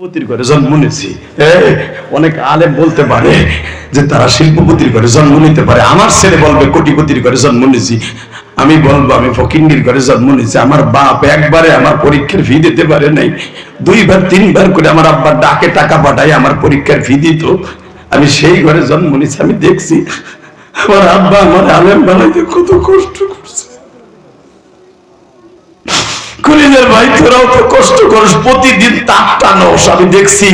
শিল্পপতির ঘরে জন্ম নিয়েছি। অনেক আলেম বলতে পারে যে তারা শিল্পপতির ঘরে জন্ম নিতে পারে। আমার ছেলে বলবে, কোটিপতির ঘরে জন্ম নিয়েছি। আমি বলব, আমি ফকিন্ডির ঘরে জন্ম নিয়েছি। আমার বাপ একবারে আমার পরীক্ষার ফি দিতে পারে নাই। দুইবার, তিনবার করে আমার আব্বার ডাকে টাকা পাঠায় আমার পরীক্ষার ফি দিত। আমি সেই ঘরে জন্ম নিয়েছি, আমি দেখছি। আমার আব্বা আমার আলেম বানাইতে কত কষ্ট করছে কলিজের ভাই তোরাও তো কষ্ট করিস, প্রতিদিন তাপ টানোস, আমি দেখছি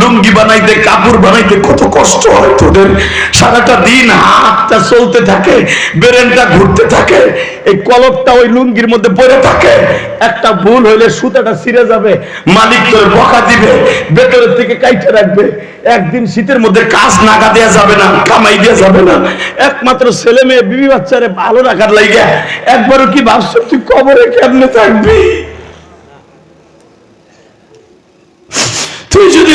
লুঙ্গি বানাইতে, কাপড় বানাইতে কত কষ্ট হয় তোদের। সারাটা দিন হাতটা চলতে থাকে, বেরেনটা ঘুরতে থাকে, এই কলপটা ওই লুঙ্গির মধ্যে পড়ে থাকে। একটা ভুল হইলে সুতাটা ছিঁড়ে যাবে, মালিক তোর বকা দিবে, ভেতরের থেকে কাইটে রাখবে। একদিন শীতের মধ্যে কাজ নাগা দেওয়া যাবে না, কামাই দেওয়া যাবে না। একমাত্র ছেলে মেয়ে, বিবি বাচ্চারে ভালো রাখার লাইগা। একবারও কি ভাবছ, তুই কবরে কেমনে থাকবি তুই যদি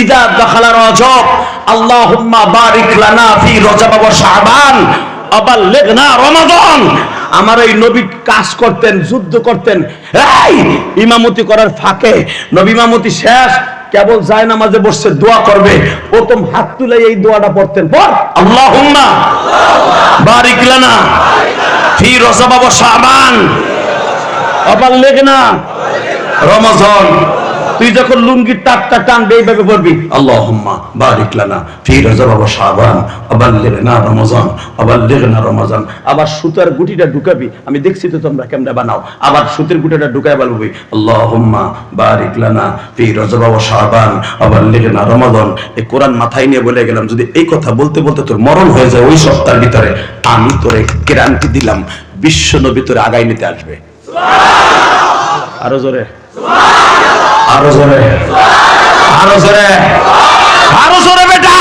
ইদা দখালা রজব আল্লাহুম্মা বারিক লানা ফি রজব ওয়া শাবান, আবাল্লিগনা রমাদান। আমার এই নবী কাজ করতেন, যুদ্ধ করতেন। এই, ইমামতি করার ফাঁকে নবী ইমামতি শেষ, কেবল যায় নামাজে বসছে, দোয়া করবে। প্রথম হাত তুলে এই দোয়াটা পড়তেন। পর আল্লাহুম্মা বারিক লানা ফি রজব ওয়া শাবান, আবাল্লিগনা রমাজান তুই যখন লুঙ্গির টাকটা টানবে এইভাবে পড়বি আল্লাহুম্মা বারিক লানা ফি রজব ওয়া শাবান আবাল্লিগনা রমাজান আবাল্লিগনা রমাজান। আবার সুতার গুটিটা ঢুকাবি আমি দেখছি তো তোমরা কেমনে বানাও। আবার সুতের গুটিটা ঢুকায় বলবি আল্লাহুম্মা বারিক লানা ফি রজব ওয়া শাবান আবাল্লিগনা রমাজান। এই কোরআন মাথায় নিয়ে বলে গেলাম যদি এই কথা বলতে বলতে তোর মরণ হয়ে যায় ওই সপ্তাহের ভিতরে আমি তোরে গ্যারান্টি দিলাম বিশ্ব নবী তোরে আগাই নিতে আসবে। আরও জোরে। আরও জোরে। আরও জোরে। আরও জোরে বেটা।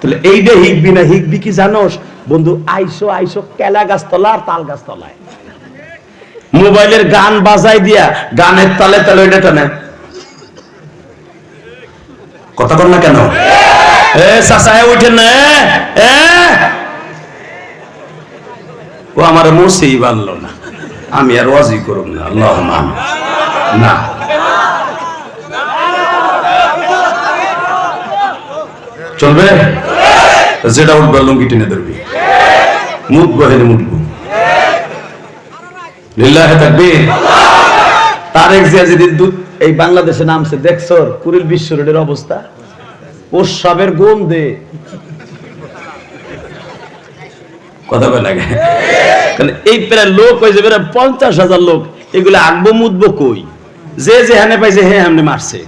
তাহলে এইটা না কি জানোস? বন্ধু আইসো আইসো কেলা আর তাল মোবাইলের গান বাজাই দিয়া গানের তালে তালে ওইটা টানে। কথা বল না কেন? এ চাচায় উঠেন না এ, ও আমার মুসেই পারল না। আমি আর ওয়াজি করুম না আল্লাহ না। চলবে? যেটা উঠবে লুঙ্গি টেনে ধরবি। মুখবো হেনে মুখবো লিল্লাহে তারেক দু- এই বাংলাদেশে নামছে দেখছ কুড়িল বিশ্ব রোডের অবস্থা। প্রস্রাবের গন্ধে কথা বলে লাগে? কারণ এই প্রায় লোক হয়েছে প্রায় পঞ্চাশ হাজার লোক। এগুলো আগবো মুদবো কই? যে যে হানে পাইছে হে হামনে মারছে।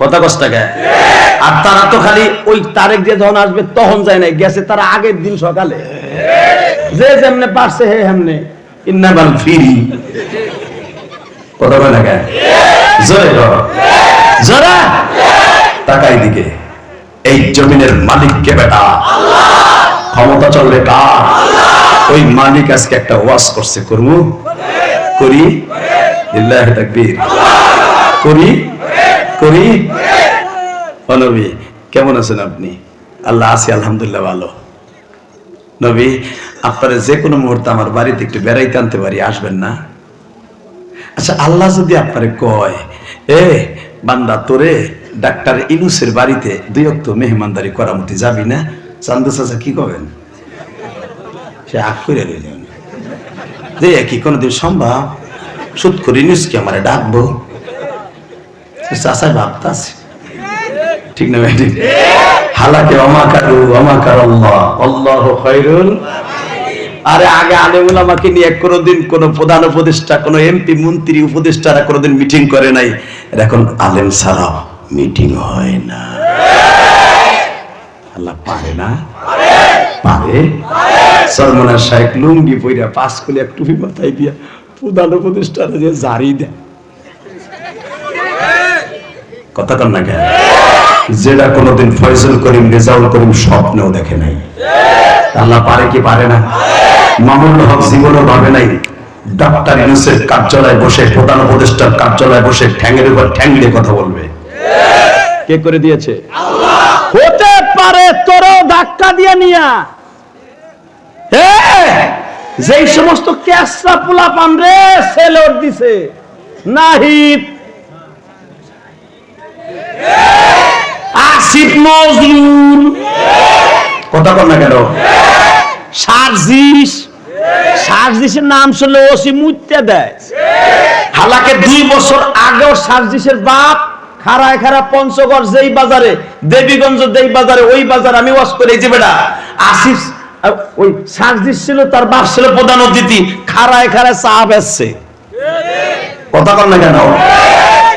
কথা কষ্ট টাকা আর তারা তো খালি ওই তারেক দিয়ে যখন আসবে, তখন যায় না গেছে তারা আগের দিন সকালে। যে যেমনে পারছে হে হেমনে। ইন্নাবাল ফিরি। কথা বলে লাগে হ। জোরে তাকাই দিকে। এই জমিনের মালিক কে বেটা। ক্ষমতা চলবে কার? ওই মালিক আজকে একটা ওয়াজ করছে, করব? করি? করি? করি? নবী, কেমন আছেন আপনি? আল্লাহ আছি, আলহামদুলিল্লাহ ভালো। নবী, আপনারা যে কোনো মুহূর্তে আমার বাড়িতে একটু বেড়াইতে আনতে পারি, আসবেন না? আচ্ছা আল্লাহ যদি আপনারে কয়, এ বান্দা, তোরে ডাক্তার ইনুসের বাড়িতে দুই অক্ত মেহমানদারি করামতি যাবি না? কি করবেন সে করে যে সম্ভব সুদ করে আমারে ডাকবো? চাচা ভাবতাছে ঠিক না হালাকে অমাকারু অমাকার আল্লাহ। আল্লাহ খায়রুল আরে আগে আলেমুল আমাকে নিয়ে কোনোদিন কোন প্রধান উপদেষ্টা, কোন এমপি, মন্ত্রী, উপদেষ্টারা কোনোদিন মিটিং করে নাই। এখন আলেম ছাড়া মিটিং হয় না। আল্লাহ পারে না? পারে? সলমনের শাহেক লুঙ্গি পইরা পাঁচ খুলে এক টুপি মাথায় দিয়া প্রধান উপদেষ্টারা যে জারি দেয়। কথা কন না কেন? যেটা কোনোদিন ফয়জল করিম রেজাউল করিম স্বপ্নেও দেখে নাই। আল্লাহ পারে কি পারে না? মামুল হক জীবনও ভাবে নাই। ডাক্তার ইউসেফ কার্যালয়ে বসে প্রধান উপদেষ্টার কার্যালয়ে বসে ঠ্যাঙের উপর ঠ্যাং দিয়ে কথা বলবে। কে করে দিয়েছে? হতে পারে তোরও ধাক্কা দিয়ে নিয়া। যেই সমস্ত ক্যাসরা পোলা পান রে সেলর দিছে। নাহিদ। আসিফ নজরুল কথা কন না কেন? সার্জিস। সার্জিসের নাম শুনলে ওসি মুইতে দেয়। হালাকে দুই বছর আগেও সার্জিসের বাপ খারায় খারা পঞ্চগড় যেই বাজারে দেবীগঞ্জ যেই বাজারে ওই বাজার আমি ওয়াশ করে যে বেটা আহ, ওই শ্বাস ছিল তার বাপ ছিল প্রধান অতিথি খারায় খারায় চা বেসছে কথা কর না কেন?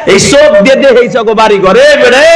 এই সব দিয়ে দিয়ে এই চোখ বাড়ি করে বেড়ে